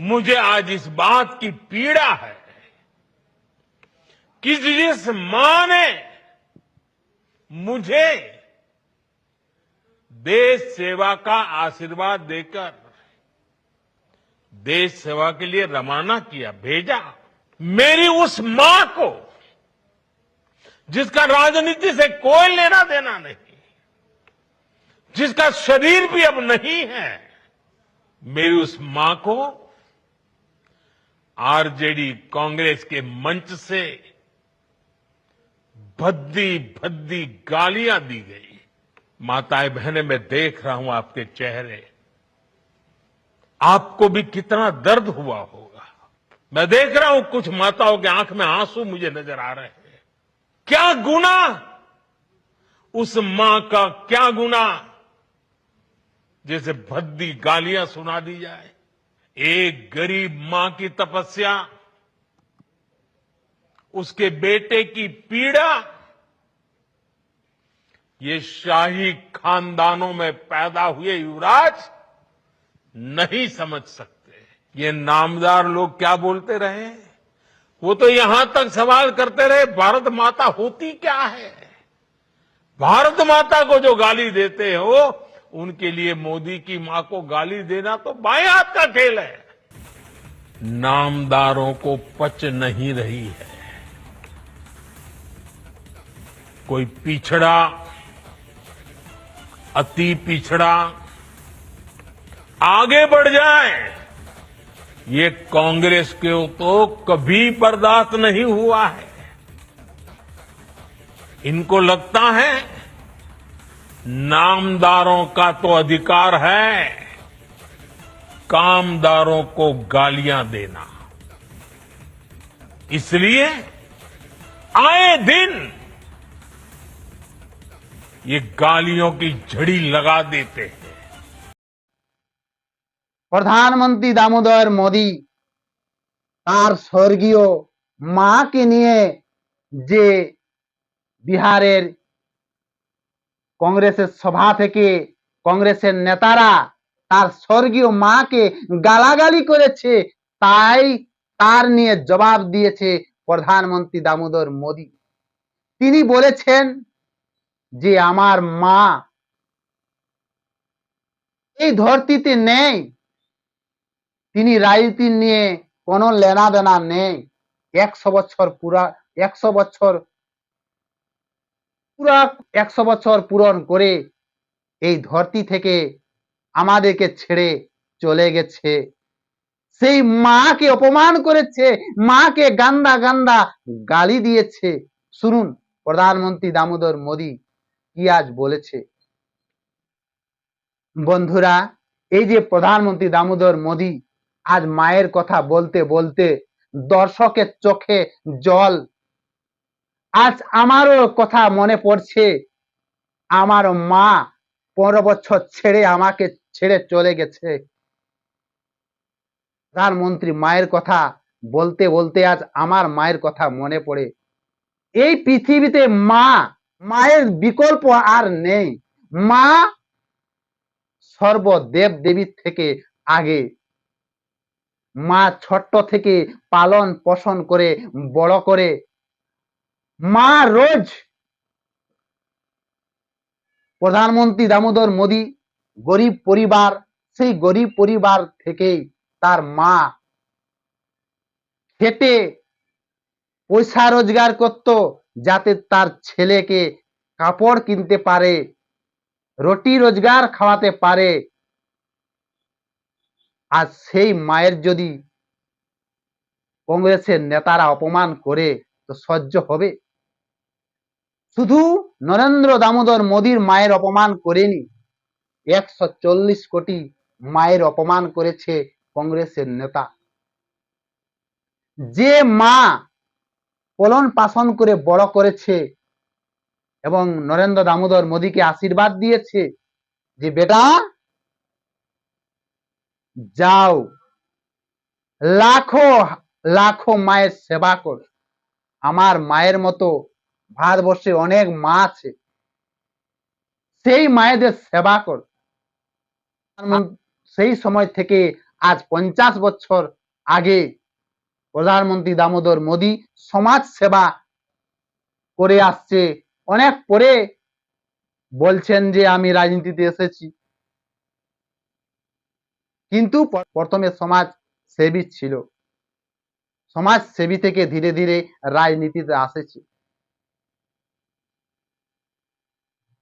मुझे आज इस बात की पीड़ा है कि जिस माँ ने मुझे देश सेवा का आशीर्वाद देकर देश सेवा के लिए रवाना किया, भेजा, मेरी उस माँ को, जिसका राजनीति से कोई लेना देना नहीं, जिसका शरीर भी अब नहीं है, मेरी उस माँ को आरजेडी कांग्रेस के मंच से भद्दी भद्दी गालियाँ दी गई। माताएँ बहनें, मैं देख रहा हूँ आपके चेहरे। आपको भी कितना दर्द हुआ होगा। मैं देख रहा हूँ कुछ माताओं के आँख में आँसू मुझे नज़र आ रहे हैं। क्या गुना? उस माँ का क्या गुना? जैसे भद्दी गालियाँ सुना दी जाए। एक गरीब माँ की तपस्या, उसके बेटे की पीड़ा, ये शाही खानदानों में पैदा हुए युवराज नहीं समझ सकते। ये नामदार लोग क्या बोलते रहे? वो तो यहाँ तक सवाल करते रहे, भारत माता होती क्या है? भारत माता को जो गाली देते हो उनके लिए मोदी की माँ को गाली देना तो बाएँ हाथ का खेल है। नामदारों को पच नहीं रही है। कोई पिछड़ा, अति पिछड़ा आगे बढ़ जाए, ये कांग्रेस के तो कभी बर्दाश्त नहीं हुआ है। इनको लगता है नामदारों का तो अधिकार है कामदारों को गालियां देना इसलिए आए दिन ये गालियों की झड़ी लगा देते हैं প্রধানমন্ত্রী দামোদর মোদি তার স্বর্গীয় মাকে নিয়ে যে বিহারের কংগ্রেসের সভা থেকে কংগ্রেসের নেতারা তার স্বর্গীয় মাকে গালাগালি করেছে, তাই তার নিয়ে জবাব দিয়েছে প্রধানমন্ত্রী দামোদর মোদি। তিনি বলেছেন যে আমার মা এই ধরতিতে নেই, তিনি রাজনীতি নিয়ে কোনো লেনা দেনা নেই। একশো বছর পুরা, একশো বছর পুরা একশো বছর পূরণ করে এই ধরতি থেকে আমাদেরকে ছেড়ে চলে গেছে। সেই মাকে অপমান করেছে, মাকে গান্দা গান্দা গালি দিয়েছে। শুনুন, প্রধানমন্ত্রী দামোদর মোদি কি আজ বলেছে। বন্ধুরা, এই যে প্রধানমন্ত্রী দামোদর মোদি আজ মায়ের কথা বলতে বলতে দর্শকের চোখে জল আজ আমারও কথা মনে পড়ছে। আমার মা পনেরো বছর ছেড়ে আমাকে ছেড়ে চলে গেছে। প্রধানমন্ত্রী মায়ের কথা বলতে বলতে আজ আমার মায়ের কথা মনে পড়ে। এই পৃথিবীতে মা, মায়ের বিকল্প আর নেই। মা সর্বদেব দেবীর থেকে আগে। মা ছোট্ট থেকে পালন পোষণ করে, বড় করে মা রোজ প্রধানমন্ত্রী দামোদর মোদি গরিব পরিবার, সেই গরিব পরিবার থেকেই তার মা খেটে পয়সা রোজগার করত যাতে তার ছেলেকে কাপড় কিনতে পারে, রুটি রোজগার খাওয়াতে পারে। আর সেই মায়ের যদি কংগ্রেসের নেতারা অপমান করে, তো সহ্য হবে? শুধু নরেন্দ্র দামোদর মোদীর মায়ের অপমান করেনি, একশো চল্লিশ কোটি মায়ের অপমান করেছে কংগ্রেসের নেতা। যে মা পলন পাশন করে বড় করেছে এবং নরেন্দ্র দামোদর মোদীকে আশীর্বাদ দিয়েছে যে, বেটা, যাও, লাখো লাখো মায়ের সেবা কর। আমার মায়ের মতো ভারতবর্ষে অনেক মা আছে। সেই মায়েদের সেবা কর। সেই সময় থেকে আজ পঞ্চাশ বছর আগে প্রধানমন্ত্রী দামোদর মোদী সমাজ সেবা করে আসছে। অনেক পরে বলছেন যে আমি রাজনীতিতে এসেছি। কিন্তু প্রথমে সমাজ সেবী ছিল। সমাজ সেবী থেকে ধীরে ধীরে রাজনীতিতে আসেছে।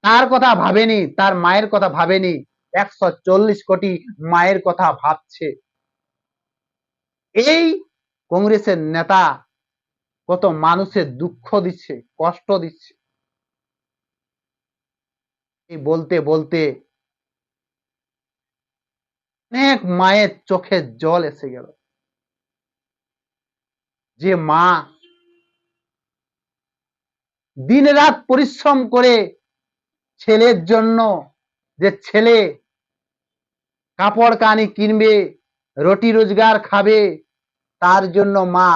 তার কথা ভাবেনি, তার মায়ের কথা ভাবেনি, একশো চল্লিশ কোটি মায়ের কথা ভাবছে। এই কংগ্রেসের নেতা কত মানুষের দুঃখ দিচ্ছে, কষ্ট দিচ্ছে। বলতে বলতে অনেক মায়ের চোখে জল এসে গেল। যে মা দিন রাত পরিশ্রম করে ছেলের জন্য যে ছেলে কাপড় কানি কিনবে, রুটি রোজগার খাবে, তার জন্য মা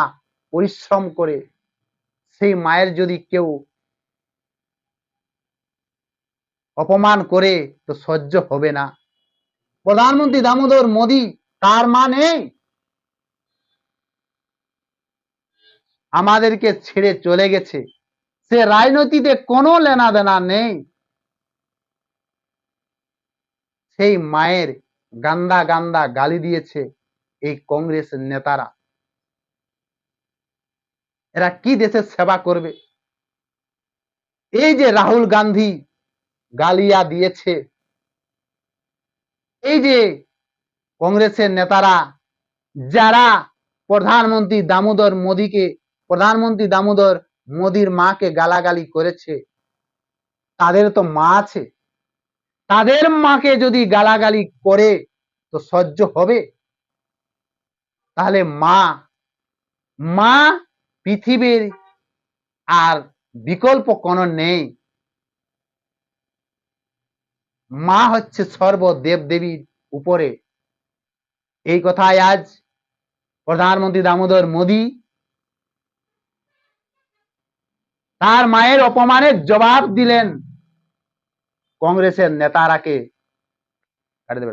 পরিশ্রম করে। সেই মায়ের যদি কেউ অপমান করে, তো সহ্য হবে না। প্রধানমন্ত্রী দামোদর মোদি, তার মা নেই। আমাদেরকে ছেড়ে চলে গেছে। সে রাজনীতিতে কোনো লেনা দেনা নেই। সেই মায়ের গান্দা গান্দা গালি দিয়েছে এই কংগ্রেস নেতারা। এরা কি দেশের সেবা করবে? এই যে রাহুল গান্ধী গালিয়া দিয়েছে, এই যে কংগ্রেসের নেতারা, যারা প্রধানমন্ত্রী দামোদর মোদীকে, প্রধানমন্ত্রী দামোদর মোদীর মাকে গালাগালি করেছে, তাদের তো মা আছে। তাদের মাকে যদি গালাগালি করে, তো সহ্য হবে? তাহলে মা মা পৃথিবীর আর বিকল্প কোনো নেই। মা হচ্ছে সর্ব দেব দেবীর উপরে। এই কথায় আজ প্রধানমন্ত্রী দামোদর মোদী তার মায়ের অপমানের জবাব দিলেন। কংগ্রেসের নেতারাকে কাটে দেবে